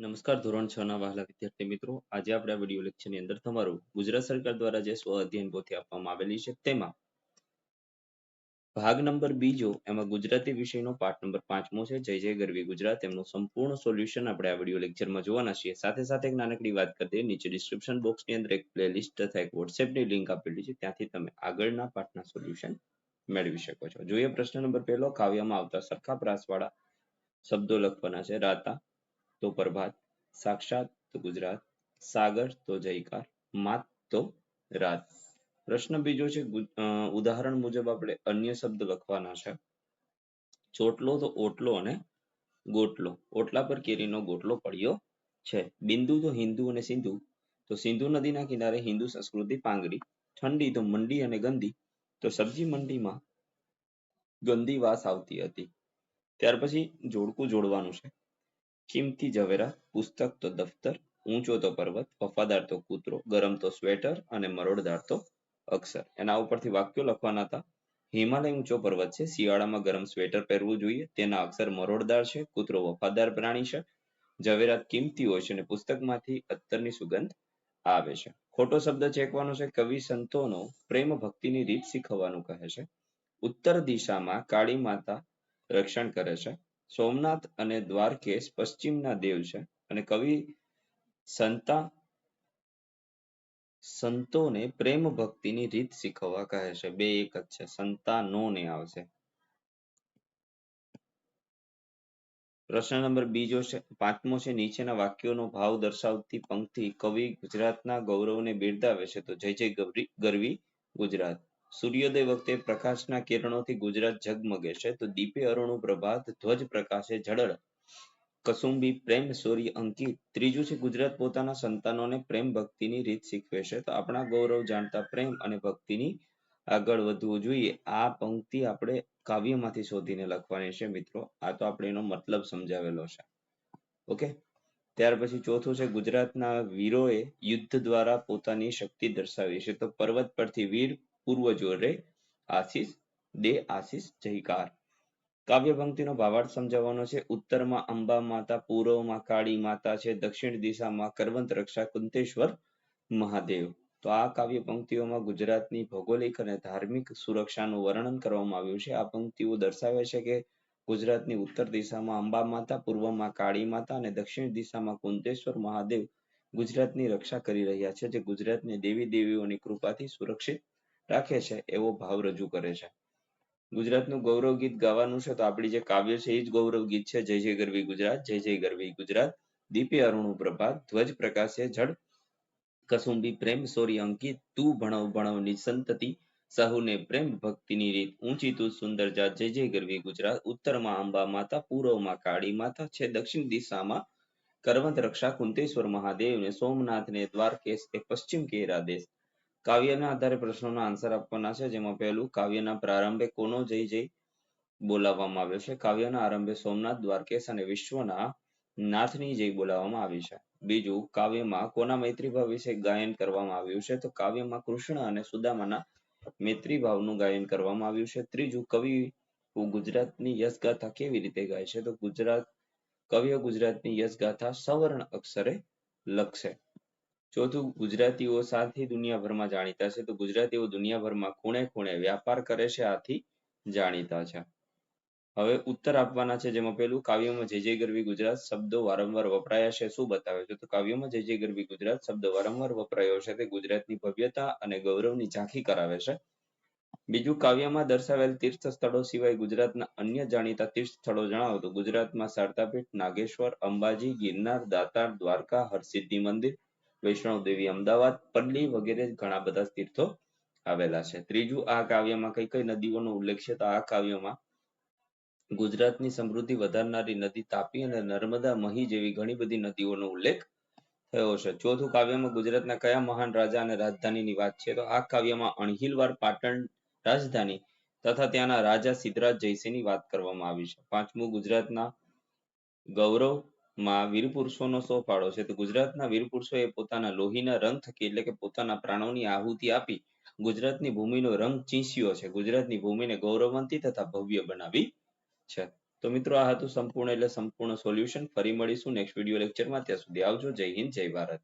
નમસ્કાર, ધોરણ છ ના વહાલા વિદ્યાર્થી મિત્રો. આજે આપણે આ વીડિયો લેક્ચરની અંદર તમારું ગુજરાત સરકાર દ્વારા જે સ્વ અધ્યયન પોથી આપવામાં આવેલી છે, તેમાં ભાગ નંબર બીજો, એમાં ગુજરાતી વિષયનો પાઠ નંબર પાંચમો છે, જય જય ગરવી ગુજરાત. એમનું સંપૂર્ણ સોલ્યુશન આપણે આ વીડિયો લેક્ચરમાં જોવાના છીએ. સાથે સાથે એક નાનકડી વાત કરી દઈએ, નીચે ડિસ્ક્રિપ્શન બોક્સની અંદર એક પ્લેલિસ્ટ તથા એક વોટ્સએપની લિંક આપેલી છે, ત્યાંથી તમે આગળના પાઠના સોલ્યુશન મેળવી શકો છો. જોઈએ પ્રશ્ન નંબર પહેલો, કાવ્યમાં આવતા સરખા પ્રાસવાળા શબ્દો લખવાના છે, રાતા તો પ્રભાત, સાક્ષાત તો ગુજરાત, સાગર તો જયકાર, માત તો રાત. પ્રશ્ન બીજો છે ઉદાહરણ મુજબ આપણે અન્ય શબ્દ લખવાના છે. ચોટલો તો ઓટલો અને ગોટલો. ઓટલા પર કેરીનો ગોટલો પડ્યો છે. બિંદુ તો હિન્દુ અને સિંધુ. તો સિંધુ નદીના કિનારે હિન્દુ સંસ્કૃતિ પાંગડી. ઠંડી તો મંડી અને ગંદી. તો સબ્જી મંડીમાં ગંદી વાસ આવતી હતી. ત્યાર પછી જોડકું જોડવાનું છે. કિંમતી ઝવેરાત પુસ્તક તો દફતર, ઊંચો તો પર્વત, વફાદાર તો કૂતરો, ગરમ તો સ્વેટર અને મરોડદાર તો અક્ષર. એના ઉપરથી વાક્યો લખવાના હતા. હિમાલય ઊંચો પર્વત છે, શિયાળામાં ગરમ સ્વેટર પહેરવું જોઈએ. તેના અક્ષર મરોડદાર છે, કૂતરો વફાદાર પ્રાણી છે. ઝવેરાત કિંમતી હોય છે અને પુસ્તકમાંથી અત્તરની સુગંધ આવે છે. ખોટો શબ્દ ચેકવાનો છે. કવિ સંતોનો પ્રેમ ભક્તિની રીત શીખવવાનું કહે છે. ઉત્તર દિશામાં કાળી માતા રક્ષણ કરે છે. સોમનાથ અને દ્વારકેશ પશ્ચિમના દેવ છે અને કવિ સંતા સંતોને પ્રેમ ભક્તિની રીત શીખવવા કહે છે. બે એક જ છે. સંતાનોને આવશે. પ્રશ્ન નંબર બીજો છે. પાંચમો છે. નીચેના વાક્યોનો ભાવ દર્શાવતી પંક્તિ કવિ ગુજરાતના ગૌરવને બિરદાવે છે. તો જય જય ગૌરી ગરવી ગુજરાત. સૂર્યોદય વખતે પ્રકાશના કિરણોથી ગુજરાત ઝગમગે છે. તો દીપે અરુણું પ્રભાત, ધ્વજ પ્રકાશે ઝળહળ કસુંબી, પ્રેમ, સોરી, અંકિત. ત્રીજું છે, ગુજરાત પોતાના સંતાનોને પ્રેમ ભક્તિની રીત શીખવે છે. તો આપણા ગૌરવ જાણતા પ્રેમ અને ભક્તિની આગળ વધવું જોઈએ. આ પંક્તિ આપણે કાવ્યમાંથી શોધીને લખવાની છે, મિત્રો. આ તો આપણે એનો મતલબ સમજાવેલો છે. ઓકે? ત્યાર પછી ચોથું છે, ગુજરાતના વીરોએ યુદ્ધ દ્વારા પોતાની શક્તિ દર્શાવી છે. તો પર્વત પરથી વીર પૂર્વજો રે આશીષ, દે આશીષ, જયકાર. કાવ્ય પંક્તિનો ભાવાર્થ સમજાવવાનો છે. ઉત્તરમાં અંબા માતા, પૂર્વમાં કાળી માતા છે. દક્ષિણ દિશામાં કરવંત રક્ષા, કુંતેશ્વર મહાદેવ. તો આ કાવ્ય પંક્તિઓમાં ગુજરાતની ભૌગોલિક અને ધાર્મિક સુરક્ષાનું વર્ણન કરવામાં આવ્યું છે. આ પંક્તિઓ દર્શાવે છે કે ગુજરાતની ઉત્તર દિશામાં અંબા માતા, પૂર્વમાં કાળી માતા અને દક્ષિણ દિશામાં કુંતેશ્વર મહાદેવ ગુજરાતની રક્ષા કરી રહ્યા છે, જે ગુજરાતને દેવી દેવીઓની કૃપાથી સુરક્ષિત રાખે છે એવો ભાવ રજૂ કરે છે. ગુજરાતનું ગૌરવ ગીત ગાવાનું છે તો આપણી જે કાવ્ય છે એ જ ગૌરવ ગીત છે. જય જય ગરવી ગુજરાત, જય જય ગરવી ગુજરાત. દીપે અરુણું પ્રભાત, ધ્વજ પ્રકાશે જડ કસુંબી પ્રેમ સોરી અંકિત, તું ભણવ ભણવ નિસંતતિ. સહુને પ્રેમ ભક્તિની રીત ઊંચી તું સુંદર જાત. જય જય ગરવી ગુજરાત, ઉત્તરમાં અંબા માતા, પૂર્વમાં કાળી માતા છે. દક્ષિણ દિશામાં કરવંત રક્ષા કુંતેશ્વર મહાદેવ ને સોમનાથ ને દ્વારકેશ એ પશ્ચિમ કેરા દેશ. કાવ્યના આધારે પ્રશ્નોના આન્સર આપવાના છે, જેમાં પહેલું, કાવ્યના પ્રારંભે કોનો જય જય બોલાવવામાં આવ્યો છે? કાવ્યના આરંભે સોમનાથ, દ્વારકેશ અને વિશ્વના નાથની જય બોલાવવામાં આવી છે. બીજું, કાવ્યમાં કોના મૈત્રીભાવ વિશે ગાયન કરવામાં આવ્યું છે? તો કાવ્યમાં કૃષ્ણ અને સુદામાના મૈત્રીભાવનું ગાયન કરવામાં આવ્યું છે. ત્રીજું, કવિ ગુજરાતની યશગાથા કેવી રીતે ગાય છે? તો ગુજરાત કવિઓ ગુજરાતની યશગાથા સવર્ણ અક્ષરે લખશે. ચોથું, ગુજરાતીઓ સાથી દુનિયાભરમાં જાણીતા છે. તો ગુજરાતીઓ દુનિયાભરમાં ખૂણે ખૂણે વ્યાપાર કરે છે, આથી જાણીતા છે. હવે ઉત્તર આપવાના છે, જેમાં પેલું કાવ્યમાં જય જય ગરવી ગુજરાત શબ્દો વારંવાર વપરાયા છે. શું બતાવે છે? તો કાવ્યમાં જય જય ગરવી ગુજરાત શબ્દ વારંવાર વપરાયો છે તે ગુજરાતની ભવ્યતા અને ગૌરવની ઝાંખી કરાવે છે. બીજું, કાવ્યમાં દર્શાવેલ તીર્થ સ્થળો સિવાય ગુજરાતના અન્ય જાણીતા તીર્થ સ્થળો જણાવો. તો ગુજરાતમાં શારદાપીઠ નાગેશ્વર, અંબાજી, ગિરનાર, દાતાર, દ્વારકા, હરસિદ્ધિ મંદિર વૈષ્ણવ દેવી અમદાવાદ, પલ્લી વગેરે ઘણા બધા તીર્થો આવેલા છે. ત્રીજું આ કાવ્યમાં કઈ કઈ નદીઓનો ઉલ્લેખ છે? તો આ કાવ્યમાં ગુજરાતની સમૃદ્ધિ વધારનારી નદી તાપી અને નર્મદા મહી જેવી ઘણી બધી નદીઓનો ઉલ્લેખ થયો છે. ચોથું કાવ્યમાં ગુજરાતના કયા મહાન રાજા અને રાજધાનીની વાત છે? તો આ કાવ્યમાં અણહિલવાર પાટણ રાજધાની તથા ત્યાંના રાજા સિદ્ધરાજ જયસિંહની વાત કરવામાં આવી છે. પાંચમું ગુજરાતના ગૌરવમાં વીર પુરુષોનો ફાળો છે. તો ગુજરાતના વીર પોતાના લોહીના રંગ થકી એટલે કે પોતાના પ્રાણોની આહુતિ આપી ગુજરાતની ભૂમિનો રંગ ચીસ્યો છે. ગુજરાતની ભૂમિને ગૌરવવંતી તથા ભવ્ય બનાવી છે. તો મિત્રો, આ હતું સંપૂર્ણ એટલે સંપૂર્ણ સોલ્યુશન ફરી મળીશું નેક્સ્ટ વીડિયો લેક્ચરમાં માં. ત્યાં સુધી આવજો. જય હિન્દ, જય ભારત.